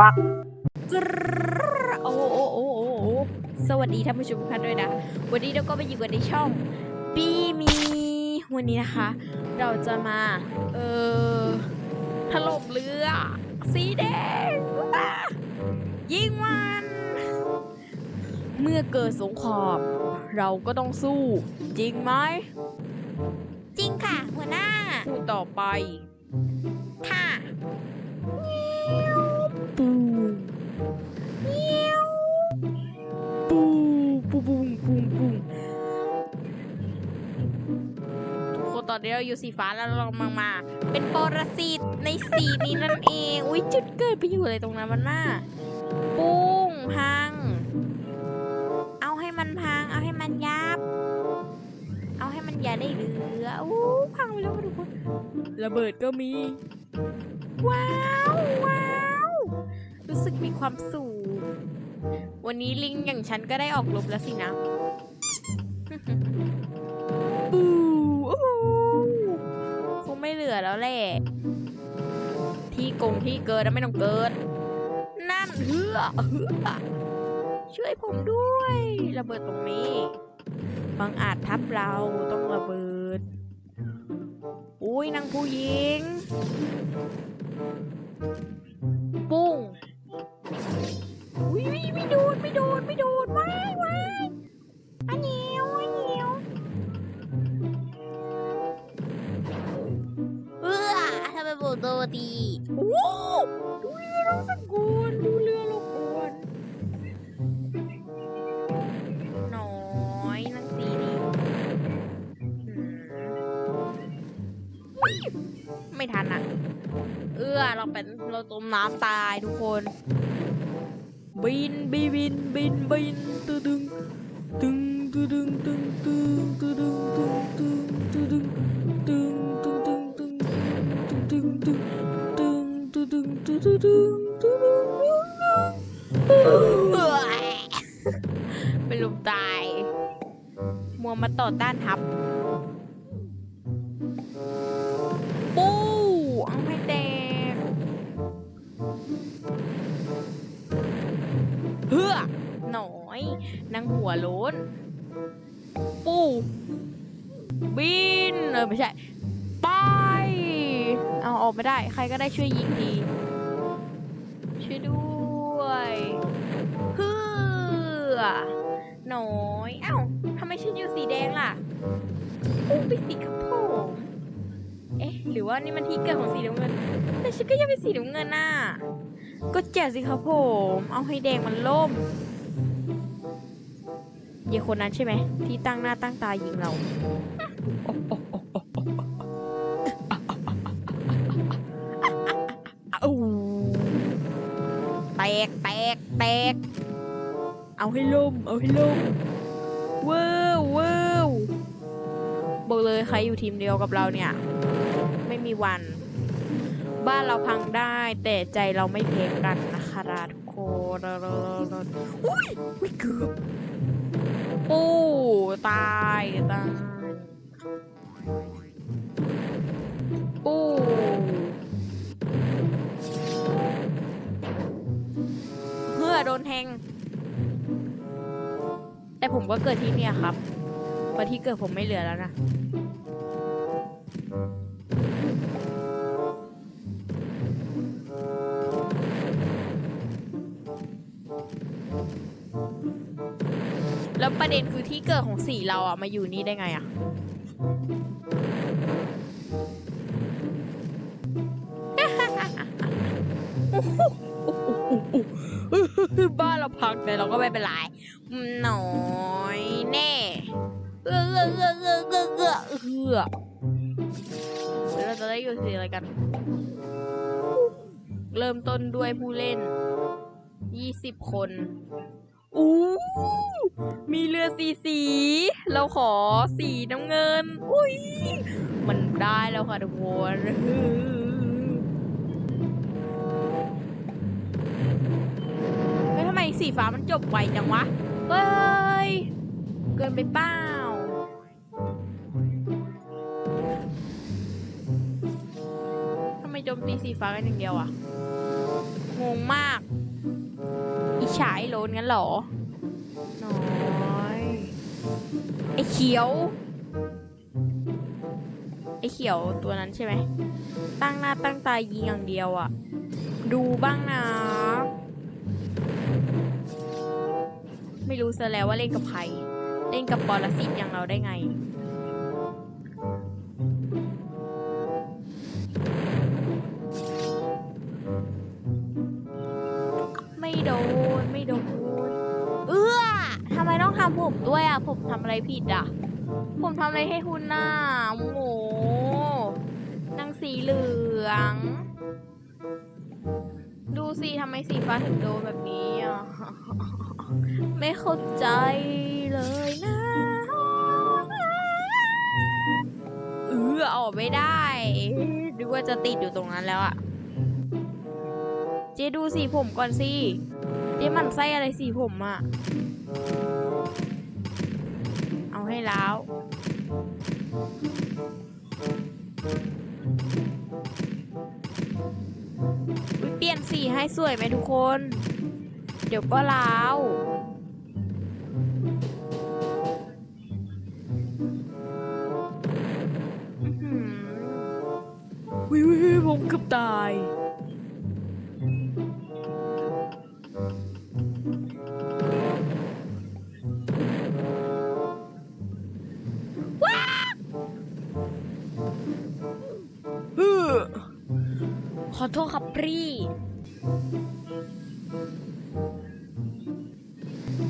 บักกรโอ้โอ้โอ้โอ้สวัสดีท่านผู้ชมทุกท่านด้วยนะ วันนี้เราก็มาอยู่กันในช่องปีมี วันนี้นะคะ เราจะมา เออถล่มเรือ สีแดงยิงมัน เมื่อเกิดสงครามเราก็ต้องสู้ จริงไหมจริงค่ะ หัวหน้า พูดต่อไป ค่ะ อนนี้เราอยู่สีฟ้าแล้วเรากำลังมา เป็นปรสิตในสีนี้นั่นเอง อุ้ยจุดเกิดไปอยู่อะไรตรงนั้นมันน่าปุ้งพัง เอาให้มันพัง เอาให้มันยับ เอาให้มันอย่าได้เหลืออู้พังไปแล้วค่ะทุกคนระเบิดก็มี ว้าวว้าวรู้สึกมีความสุขวันนี้ลิงอย่างฉันก็ได้ออกรบแล้วสินะปูโอ้โหคงไม่ เหลือแล้วแหละที่กงที่เกิดแล้วไม่ต้องเกิดนั่นเฮือเฮือช่วยผมด้วย ระเบิดตรงนี้บางอาจทับเราต้องระเบิด อุ้ยนางผู้หญิง ปุ้งอุ้ยไม่โดนไม่โดนไม่โด เราเป็นเราจมน้ำตายทุกคน บินบิบินบินบินตึดึงตึงตึดึงตึงตึงตึดึงตึงตึงตึดึงตึงตึงตึงตึงตึงตึงตึงตึงตึงตึงตึงตึงตึงเป็นลมตายมัวมาต่อต้านทับ น่อยนางหัวโล้น ปูบินเออไม่ใช่ ไป เอาออกไม่ได้ ใครก็ได้ช่วยยิงที ช่วยด้วยเฮือหน่อยเอ้าทำไมฉันอยู่สีแดงล่ะอู้ไปสีขาวโพดเอ๊ะ หรือว่านี่มันที่เกิดของสีน้ำเงิน แต่ฉันก็ยังเป็นสีน้ำเงินน่ะก็แจกสิครับผม เอาให้แดงมันล่ม ยายคนนั้นใช่ไหม ที่ตั้งหน้าตั้งตายิงเราอ้าวแตกแตกแตก เอาให้ล่ม เอาให้ล่มเว้าวว้าวบอกเลยใครอยู่ทีมเดียวกับเราเนี่ย ไม่มีวัน บ้านเราพังได้ แต่ใจเราไม่เพลงกันนะคะทุกคนอุ้ยไม่เกือบ ปู้ตายตายปู้เพื่อโดนแทง แต่ผมก็เกิดที่เนี่ยครับเพราะที่เกิดผมไม่เหลือแล้วนะ ประเด็นคือที่เกิดของสีเราอะมาอยู่นี่ได้ไงอะ บ้านเราพังแต่เราก็ไม่เป็นไรหน่อยแน่เอื้อเอื้อเอื้อเอื้อเอื้อเอื้อเอื้อเราจะได้อยู่สีอะไรกัน เริ่มต้นด้วยผู้เล่น 20 คน อู้มีเรือสีสี เราขอสีน้ำเงิน อุ้ย มันได้แล้วค่ะทุกคนเฮ้ยทำไมสีฟ้ามันจบไวจังวะ เฮ้ย เกินไปเปล่าทำไมโจมตีสีฟ้ากันอย่างเดียวอะงงมาก ฉาไอ้โลนงั้นเหรอ น้อย ไอ้เขียว ไอ้เขียวตัวนั้นใช่ไหม ตั้งหน้าตั้งตายิงอย่างเดียวอะดูบ้างนะ ไม่รู้ซะแล้วว่าเล่นกับใคร เล่นกับปรสิตอย่างเราได้ไง อะ ผมทำอะไรผิดอะ ผมทำอะไรให้คุณน่ะโอ้โหนางสีเหลือง ดูสิทำไมสีฟ้าถึงโดนแบบนี้อะ ไม่เข้าใจเลยนะเออออกไม่ได้ดูว่าจะติดอยู่ตรงนั้นแล้วอะเจดูสีผมก่อนสิ เจหมันไส้อะไรสีผมอะ ให้แล้ว เปลี่ยนสีให้สวยไหมทุกคน เดี๋ยวก็ล้าววิววิวผมเกือบตาย โทษครับพี่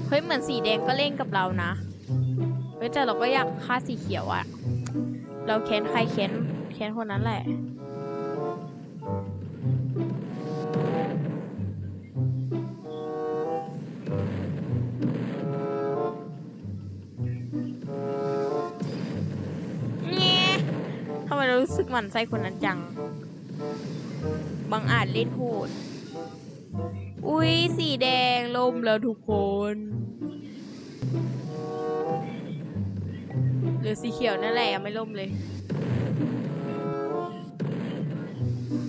เฮ้ยเหมือนสีแดงก็เล่นกับเรานะเฮ้ยแต่เราก็อยากฆ่าสีเขียวอะเราแค้นใครแค้นแค้นคนนั้นแหละเงี้ยทำไมเรารู้สึกหมันไส้คนนั้นจัง บางอาจเล่นโหด อุ้ยสีแดงล่มแล้วทุกคนเหลือสีเขียวนั่นแหละไม่ล่มเลย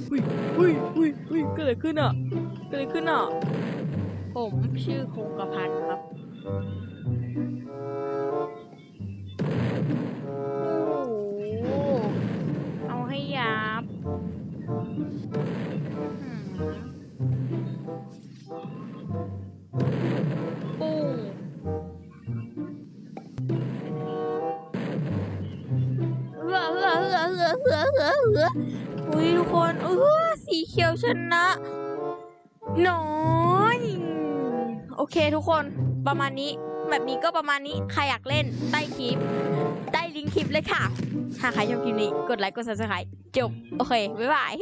อุ้ยอุ้ยอุ้ยอุ้ยเกิดอะไรขึ้นอะเกิดอะไรขึ้นอะ ผมชื่อคงกระพันครับ เออเออเหืออุ้ยทุกคนเออสีเขียวชนะน้อยโอเคทุกคนประมาณนี้แบบนี้ก็ประมาณนี้ใครอยากเล่นใต้คลิปใต้ลิงก์คลิปเลยค่ะถ้าใครชอบคลิปนี้กดไลค์กด subscribe จบ โอเค บ๊ายบาย